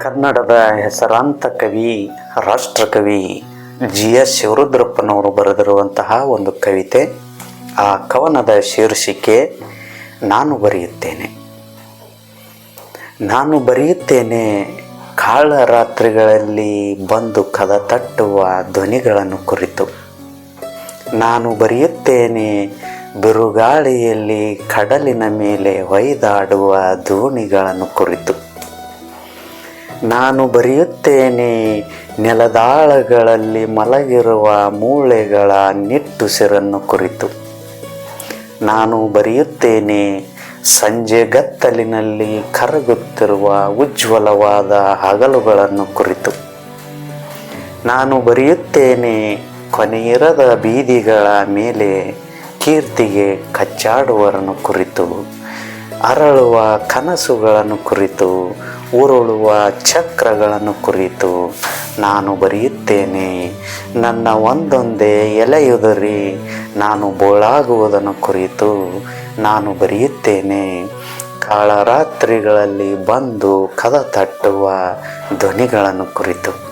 ಕನ್ನಡದ ಹೆಸರಾಂತ ಕವಿ, ರಾಷ್ಟ್ರಕವಿ ಜಿ ಎಸ್ ಶಿವರುದ್ರಪ್ಪನವರು ಬರೆದಿರುವಂತಹ ಒಂದು ಕವಿತೆ. ಆ ಕವನದ ಶೀರ್ಷಿಕೆ ನಾನು ಬರೆಯುತ್ತೇನೆ. ನಾನು ಬರೆಯುತ್ತೇನೆ, ಕಾಳ ರಾತ್ರಿಗಳಲ್ಲಿ ಬಂದು ಕದ ತಟ್ಟುವ ಧ್ವನಿಗಳನ್ನು ಕುರಿತು. ನಾನು ಬರೆಯುತ್ತೇನೆ, ಬಿರುಗಾಳಿಯಲ್ಲಿ ಕಡಲಿನ ಮೇಲೆ ಹೊಯ್ದಾಡುವ ದೋಣಿಗಳನ್ನು ಕುರಿತು. ನಾನು ಬರೆಯುತ್ತೇನೆ, ನೆಲದಾಳಗಳಲ್ಲಿ ಮಲಗಿರುವ ಮೂಳೆಗಳ ನಿಟ್ಟುಸಿರನ್ನು ಕುರಿತು. ನಾನು ಬರೆಯುತ್ತೇನೆ, ಸಂಜೆ ಗತ್ತಲಿನಲ್ಲಿ ಕರಗುತ್ತಿರುವ ಉಜ್ವಲವಾದ ಹಗಲುಗಳನ್ನು ಕುರಿತು. ನಾನು ಬರೆಯುತ್ತೇನೆ ಕೊನೆಯಿರದ ಬೀದಿಗಳ ಮೇಲೆ ಕೀರ್ತಿಗೆ ಕಚ್ಚಾಡುವರನ್ನು ಕುರಿತು, ಅರಳುವ ಕನಸುಗಳನ್ನು ಕುರಿತು ಉರುಳುವ ಚಕ್ರಗಳನ್ನು ಕುರಿತು ನಾನು ಬರೆಯುತ್ತೇನೆ. ನನ್ನ ಒಂದೊಂದೇ ಎಲೆಯುದರಿ ನಾನು ಬೋಳಾಗುವುದನ್ನು ಕುರಿತು ನಾನು ಬರೆಯುತ್ತೇನೆ. ಕಾಳರಾತ್ರಿಗಳಲ್ಲಿ ಬಂದು ಕದ ತಟ್ಟುವ ಧ್ವನಿಗಳನ್ನು ಕುರಿತು.